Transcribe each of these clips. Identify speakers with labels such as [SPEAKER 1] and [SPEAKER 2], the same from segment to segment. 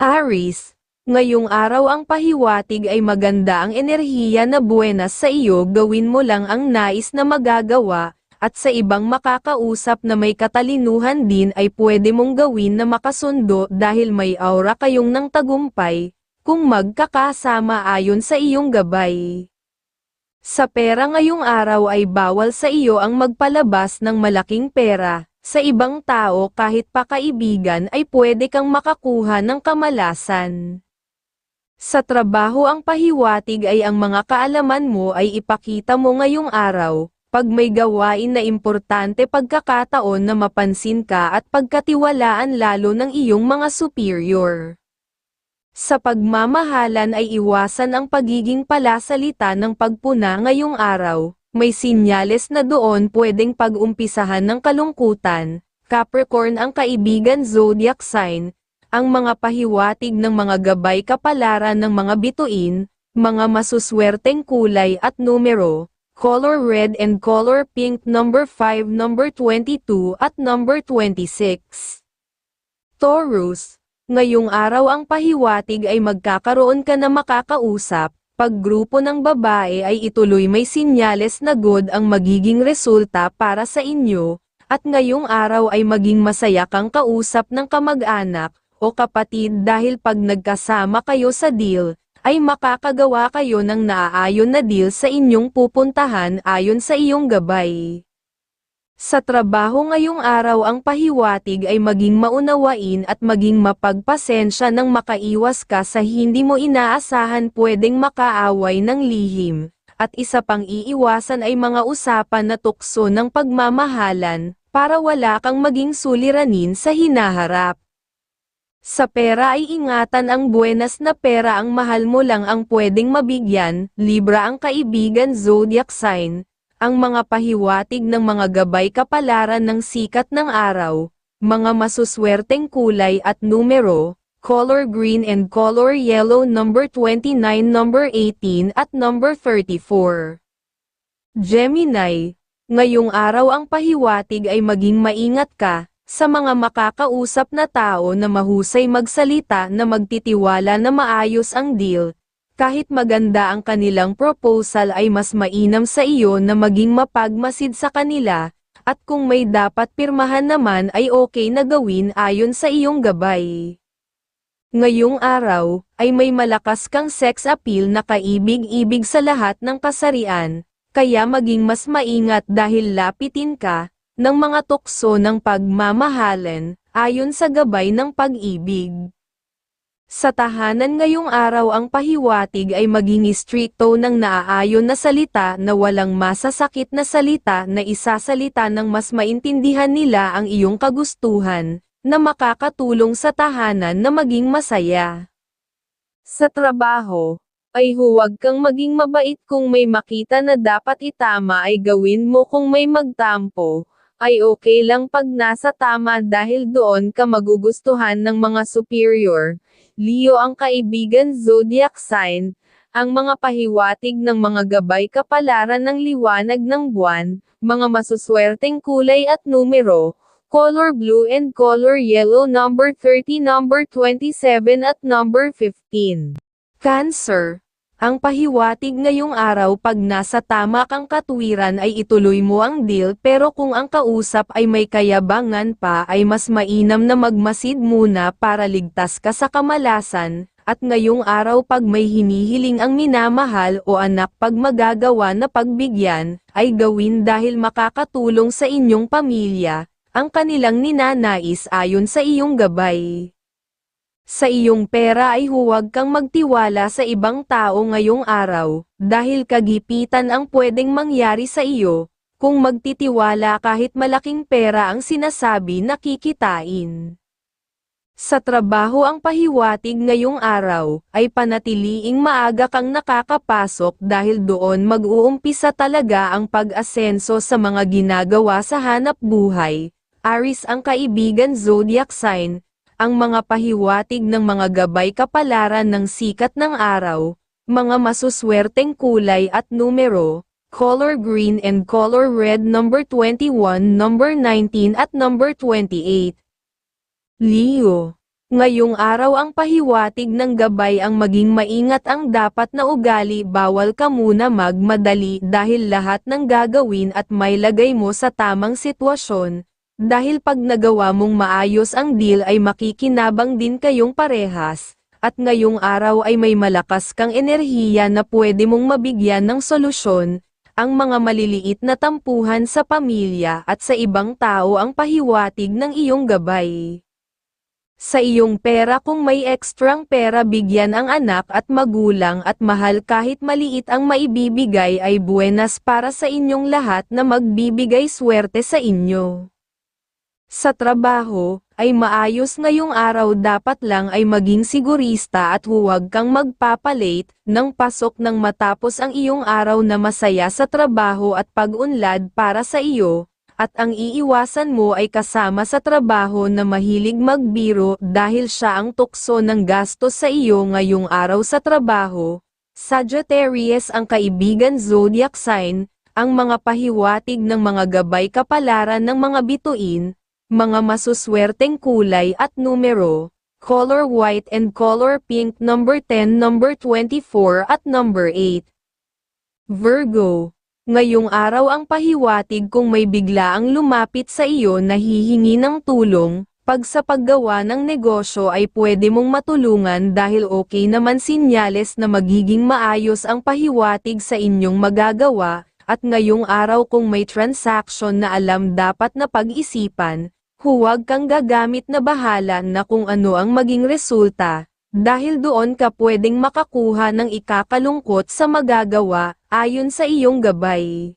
[SPEAKER 1] Aris, ngayong araw ang pahiwatig ay maganda ang enerhiya na buenas sa iyo gawin mo lang ang nais na magagawa, at sa ibang makakausap na may katalinuhan din ay pwede mong gawin na makasundo dahil may aura kayong ng tagumpay, kung magkakasama ayon sa iyong gabay. Sa pera ngayong araw ay bawal sa iyo ang magpalabas ng malaking pera, sa ibang tao kahit pa kaibigan ay pwede kang makakuha ng kamalasan. Sa trabaho ang pahiwatig ay ang mga kaalaman mo ay ipakita mo ngayong araw, pag may gawain na importante pagkakataon na mapansin ka at pagkatiwalaan lalo ng iyong mga superior. Sa pagmamahalan ay iwasan ang pagiging palasalita ng pagpuna ngayong araw, may sinyales na doon pwedeng pag-umpisahan ng kalungkutan, Capricorn ang kaibigan zodiac sign, ang mga pahiwatig ng mga gabay kapalaran ng mga bituin, mga masuswerteng kulay at numero, color red and color pink number 5 number 22 at number 26. Taurus, ngayong araw ang pahiwatig ay magkakaroon ka na makakausap, pag grupo ng babae ay ituloy may sinyales na good ang magiging resulta para sa inyo, at ngayong araw ay maging masaya kang kausap ng kamag-anak, o kapatid dahil pag nagkasama kayo sa deal, ay makakagawa kayo ng naaayon na deal sa inyong pupuntahan ayon sa iyong gabay. Sa trabaho ngayong araw ang pahiwatig ay maging maunawain at maging mapagpasensya nang makaiwas ka sa hindi mo inaasahan pwedeng makaaway ng lihim, at isa pang iiwasan ay mga usapan na tukso ng pagmamahalan, para wala kang maging suliranin sa hinaharap. Sa pera ay ingatan ang buenas na pera ang mahal mo lang ang pwedeng mabigyan, Libra ang kaibigan zodiac sign, ang mga pahiwatig ng mga gabay kapalaran ng sikat ng araw, mga masuswerteng kulay at numero, color green and color yellow number 29 number 18 at number 34. Gemini, ngayong araw ang pahiwatig ay maging maingat ka, sa mga makakausap na tao na mahusay magsalita na magtitiwala na maayos ang deal, kahit maganda ang kanilang proposal ay mas mainam sa iyo na maging mapagmasid sa kanila, at kung may dapat pirmahan naman ay okay na gawin ayon sa iyong gabay. Ngayong araw, ay may malakas kang sex appeal na kaibig-ibig sa lahat ng kasarian, kaya maging mas maingat dahil lapitin ka, ng mga tukso ng pagmamahalan, ayon sa gabay ng pag-ibig. Sa tahanan ngayong araw ang pahiwatig ay maging stricto ng naaayon na salita na walang masasakit na salita na isasalita ng mas maintindihan nila ang iyong kagustuhan, na makakatulong sa tahanan na maging masaya. Sa trabaho, ay huwag kang maging mabait kung may makita na dapat itama ay gawin mo kung may magtampo, ay okay lang pag nasa tama dahil doon ka magugustuhan ng mga superior. Leo ang kaibigan zodiac sign, ang mga pahiwatig ng mga gabay kapalaran ng liwanag ng buwan, mga masuswerteng kulay at numero, color blue and color yellow number 30 number 27 at number 15. Cancer, ang pahiwatig ngayong araw pag nasa tama kang katuwiran ay ituloy mo ang deal pero kung ang kausap ay may kayabangan pa ay mas mainam na magmasid muna para ligtas ka sa kamalasan, at ngayong araw pag may hinihiling ang minamahal o anak pag magagawa na pagbigyan, ay gawin dahil makakatulong sa inyong pamilya, ang kanilang ninanais ayon sa iyong gabay. Sa iyong pera ay huwag kang magtiwala sa ibang tao ngayong araw, dahil kagipitan ang pwedeng mangyari sa iyo, kung magtitiwala kahit malaking pera ang sinasabi na kikitain. Sa trabaho ang pahiwatig ngayong araw, ay panatiliing maaga kang nakakapasok dahil doon mag-uumpisa talaga ang pag-asenso sa mga ginagawa sa hanap buhay. Aris ang kaibigan zodiac sign, ang mga pahiwatig ng mga gabay kapalaran ng sikat ng araw, mga masuswerteng kulay at numero, color green and color red number 21, number 19 at number 28. Leo Ngayong araw ang pahiwatig ng gabay ang maging maingat ang dapat na ugali bawal ka muna magmadali dahil lahat ng gagawin at may lagay mo sa tamang sitwasyon, dahil pag nagawa mong maayos ang deal ay makikinabang din kayong parehas, at ngayong araw ay may malakas kang enerhiya na pwede mong mabigyan ng solusyon, ang mga maliliit na tampuhan sa pamilya at sa ibang tao ang pahiwatig ng iyong gabay. Sa iyong pera kung may ekstrang pera bigyan ang anak at magulang at mahal kahit maliit ang maibibigay ay buenas para sa inyong lahat na magbibigay swerte sa inyo. Sa trabaho, ay maayos ngayong araw dapat lang ay maging sigurista at huwag kang magpapalate ng pasok ng matapos ang iyong araw na masaya sa trabaho at pag-unlad para sa iyo, at ang iiwasan mo ay kasama sa trabaho na mahilig magbiro dahil siya ang tukso ng gastos sa iyo ngayong araw sa trabaho. Sagittarius ang kaibigan zodiac sign, ang mga pahiwatig ng mga gabay kapalaran ng mga bituin, mga masuswerteng kulay at numero, color white and color pink number 10 number 24 at number 8. Virgo Ngayong araw ang pahiwatig kung may bigla ang lumapit sa iyo na hihingi ng tulong, pag sa paggawa ng negosyo ay pwede mong matulungan dahil okay naman sinyales na magiging maayos ang pahiwatig sa inyong magagawa, at ngayong araw kung may transaction na alam dapat na pag-isipan, huwag kang gagamit na bahala na kung ano ang maging resulta, dahil doon ka pwedeng makakuha ng ikakalungkot sa magagawa, ayon sa iyong gabay.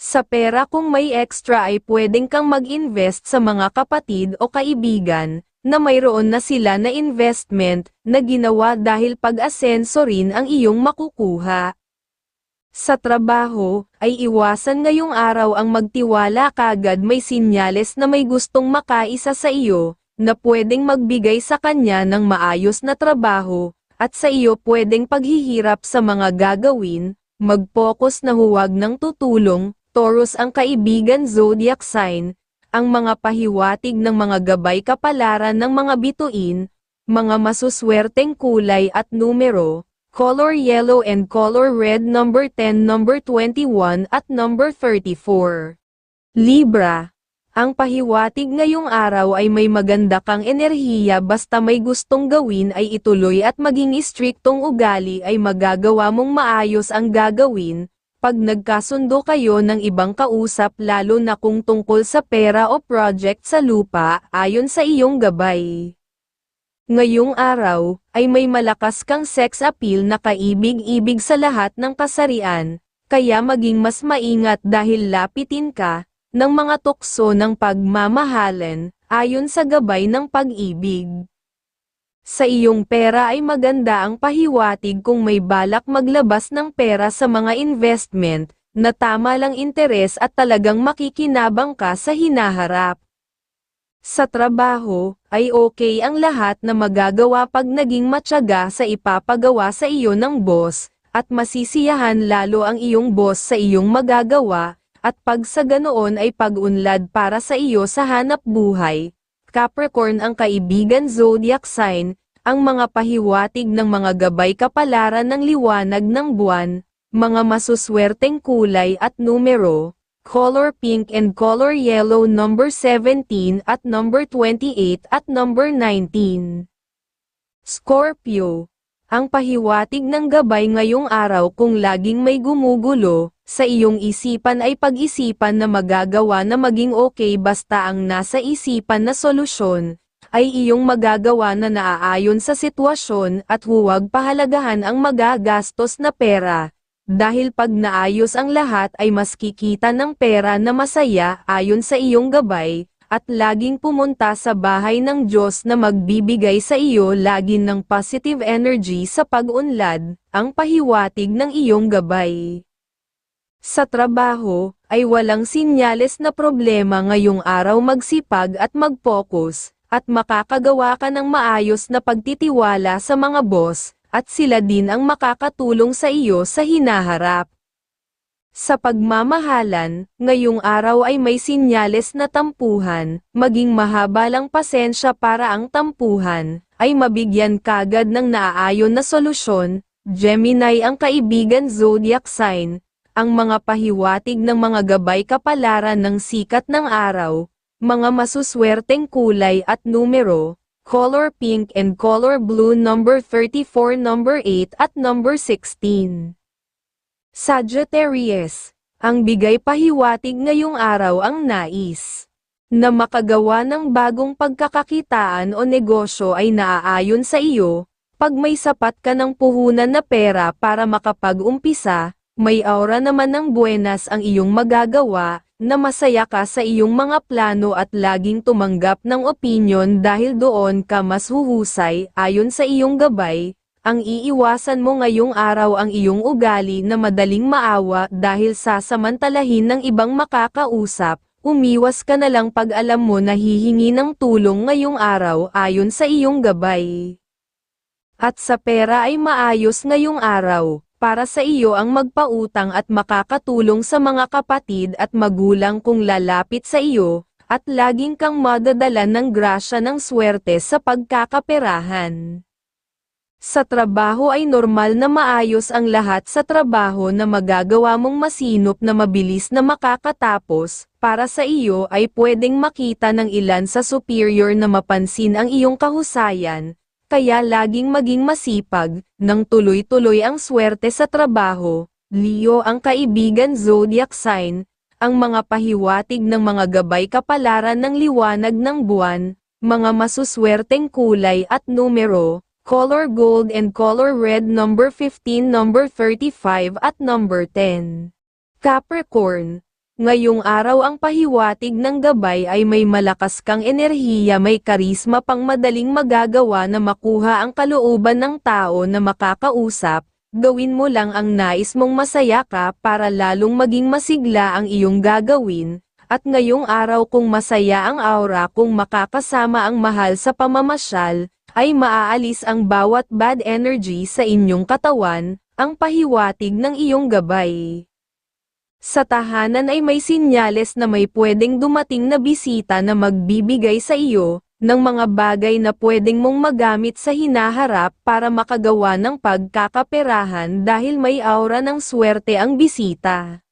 [SPEAKER 1] Sa pera kung may extra ay pwedeng kang mag-invest sa mga kapatid o kaibigan, na mayroon na sila na investment, na ginawa dahil pag-asenso rin ang iyong makukuha. Sa trabaho, ay iwasan ngayong araw ang magtiwala kagad may sinyales na may gustong makaisa sa iyo, na pwedeng magbigay sa kanya ng maayos na trabaho, at sa iyo pwedeng paghihirap sa mga gagawin, mag-focus na huwag ng tutulong, Taurus ang kaibigan zodiac sign, ang mga pahiwatig ng mga gabay kapalaran ng mga bituin, mga masuswerteng kulay at numero, color yellow and color red number 10 number 21 at number 34. Libra ang pahiwatig ngayong araw ay may maganda kang enerhiya basta may gustong gawin ay ituloy at maging istriktong ugali ay magagawa mong maayos ang gagawin, pag nagkasundo kayo ng ibang kausap lalo na kung tungkol sa pera o project sa lupa, ayon sa iyong gabay. Ngayong araw, ay may malakas kang sex appeal na kaibig-ibig sa lahat ng kasarian, kaya maging mas maingat dahil lapitin ka, ng mga tukso ng pagmamahalan, ayon sa gabay ng pag-ibig. Sa iyong pera ay maganda ang pahiwatig kung may balak maglabas ng pera sa mga investment, na tama lang interes at talagang makikinabang ka sa hinaharap. Sa trabaho, ay okay ang lahat na magagawa pag naging matyaga sa ipapagawa sa iyo ng boss, at masisiyahan lalo ang iyong boss sa iyong magagawa, at pag sa ganoon ay pag-unlad para sa iyo sa hanap buhay. Capricorn ang kaibigan zodiac sign, ang mga pahiwatig ng mga gabay kapalaran ng liwanag ng buwan, mga masuswerteng kulay at numero, color pink and color yellow number 17 at number 28 at number 19. Scorpio ang pahiwatig ng gabay ngayong araw kung laging may gumugulo, sa iyong isipan ay pag-isipan na magagawa na maging okay basta ang nasa isipan na solusyon, ay iyong magagawa na naaayon sa sitwasyon at huwag pahalagahan ang magagastos na pera. Dahil pag naayos ang lahat ay mas kikita ng pera na masaya ayon sa iyong gabay, at laging pumunta sa bahay ng Diyos na magbibigay sa iyo lagi ng positive energy sa pag-unlad, ang pahiwatig ng iyong gabay. Sa trabaho, ay walang sinyales na problema ngayong araw magsipag at mag-focus, at makakagawa ka ng maayos na pagtitiwala sa mga boss, at sila din ang makakatulong sa iyo sa hinaharap. Sa pagmamahalan, ngayong araw ay may sinyales na tampuhan, maging mahaba lang pasensya para ang tampuhan, ay mabigyan kagad ng naaayon na solusyon, Gemini ang kaibigan zodiac sign, ang mga pahiwatig ng mga gabay kapalaran ng sikat ng araw, mga masuswerteng kulay at numero, color pink and color blue number 34 number 8 at number 16. Sagittarius, ang bigay pahiwatig ngayong araw ang nais na makagawa ng bagong pagkakakitaan o negosyo ay naaayon sa iyo, pag may sapat ka ng puhunan na pera para makapag-umpisa, may aura naman ng buenas ang iyong magagawa, na masaya ka sa iyong mga plano at laging tumanggap ng opinyon dahil doon ka mas huhusay ayon sa iyong gabay, ang iiwasan mo ngayong araw ang iyong ugali na madaling maawa dahil sasamantalahin ng ibang makakausap, umiwas ka na lang pag alam mo na hihingi ng tulong ngayong araw ayon sa iyong gabay. At sa pera ay maayos ngayong araw, para sa iyo ang magpautang at makakatulong sa mga kapatid at magulang kung lalapit sa iyo, at laging kang madadala ng grasya ng swerte sa pagkakaperahan. Sa trabaho ay normal na maayos ang lahat sa trabaho na magagawa mong masinop na mabilis na makakatapos, para sa iyo ay pwedeng makita ng ilan sa superior na mapansin ang iyong kahusayan, kaya laging maging masipag, nang tuloy-tuloy ang swerte sa trabaho, Leo ang kaibigan zodiac sign, ang mga pahiwatig ng mga gabay kapalaran ng liwanag ng buwan, mga masuswerteng kulay at numero, color gold and color red number 15 number 35 at number 10. Capricorn, ngayong araw ang pahiwatig ng gabay ay may malakas kang enerhiya may karisma pang madaling magagawa na makuha ang kalooban ng tao na makakausap, gawin mo lang ang nais mong masaya ka para lalong maging masigla ang iyong gagawin, at ngayong araw kung masaya ang aura kung makakasama ang mahal sa pamamasyal, ay maaalis ang bawat bad energy sa inyong katawan, ang pahiwatig ng iyong gabay. Sa tahanan ay may sinyales na may pwedeng dumating na bisita na magbibigay sa iyo, ng mga bagay na pwedeng mong magamit sa hinaharap para makagawa ng pagkakaperahan dahil may aura ng swerte ang bisita.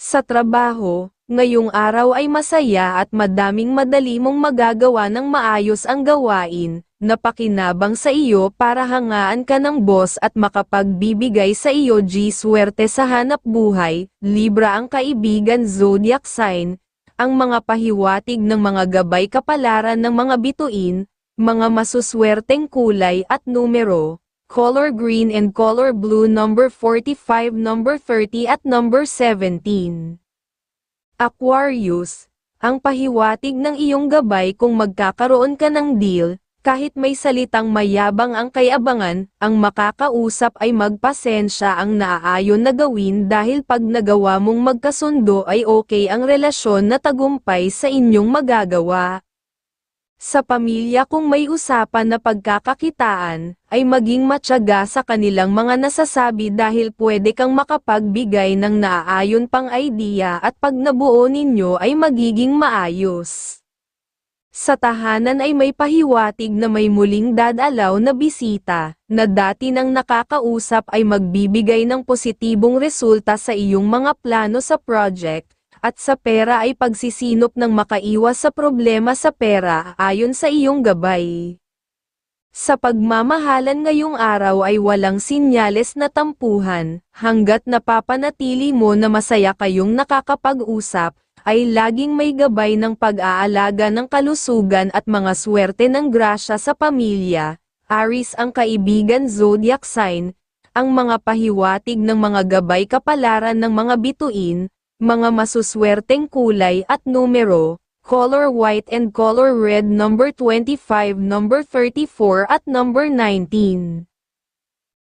[SPEAKER 1] Sa trabaho, ngayong araw ay masaya at madaming madali mong magagawa ng maayos ang gawain, napakinabang sa iyo para hangaan ka ng boss at makapagbibigay sa iyo G swerte sa hanap buhay, Libra ang kaibigan zodiac sign, ang mga pahiwatig ng mga gabay kapalaran ng mga bituin, mga masuswerteng kulay at numero, color green and color blue number 45 number 30 at number 17. Aquarius, ang pahiwatig ng iyong gabay kung magkakaroon ka ng deal, kahit may salitang mayabang ang kayabangan, ang makakausap ay magpasensya ang naaayon na gawin dahil pag nagawa mong magkasundo ay okay ang relasyon na tagumpay sa inyong magagawa. Sa pamilya kung may usapan na pagkakakitaan, ay maging matyaga sa kanilang mga nasasabi dahil pwede kang makapagbigay ng naaayon pang idea at pag nabuo ninyo ay magiging maayos. Sa tahanan ay may pahiwatig na may muling dadalaw na bisita, na dati nang nakakausap ay magbibigay ng positibong resulta sa iyong mga plano sa project, at sa pera ay pagsisinop ng makaiwas sa problema sa pera ayon sa iyong gabay. Sa pagmamahalan ngayong araw ay walang sinyales na tampuhan, hanggat napapanatili mo na masaya kayong nakakapag-usap, ay laging may gabay ng pag-aalaga ng kalusugan at mga swerte ng grasya sa pamilya. Aris ang kaibigan zodiac sign, ang mga pahiwatig ng mga gabay kapalaran ng mga bituin, mga masuswerteng kulay at numero, color white and color red number 25 number 34 at number 19.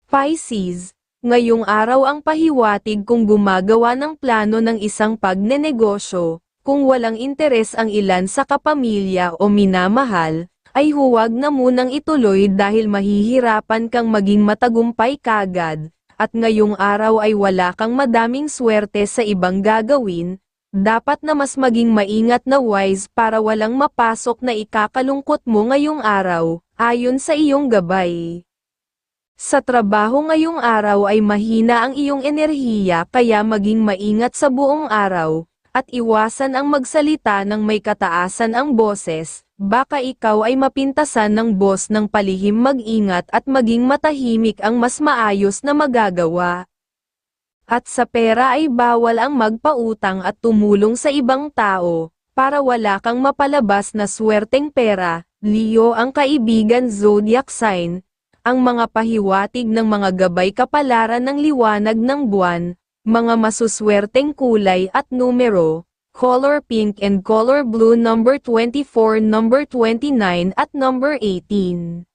[SPEAKER 1] Pisces, Ngayong araw ang pahiwatig kung gumagawa ng plano ng isang pagnenegosyo, kung walang interes ang ilan sa kapamilya o minamahal, ay huwag na munang ituloy dahil mahihirapan kang maging matagumpay kagad, at ngayong araw ay wala kang madaming swerte sa ibang gagawin, dapat na mas maging maingat na wise para walang mapasok na ikakalungkot mo ngayong araw, ayon sa iyong gabay. Sa trabaho ngayong araw ay mahina ang iyong enerhiya kaya maging maingat sa buong araw, at iwasan ang magsalita ng may kataasan ang boses, baka ikaw ay mapintasan ng boss ng palihim mag-ingat at maging matahimik ang mas maayos na magagawa. At sa pera ay bawal ang magpautang at tumulong sa ibang tao, para wala kang mapalabas na swerteng pera, Leo ang kaibigan zodiac sign, ang mga pahiwatig ng mga gabay kapalaran ng liwanag ng buwan, mga masuswerteng kulay at numero, color pink and color blue number 24, number 29 at number 18.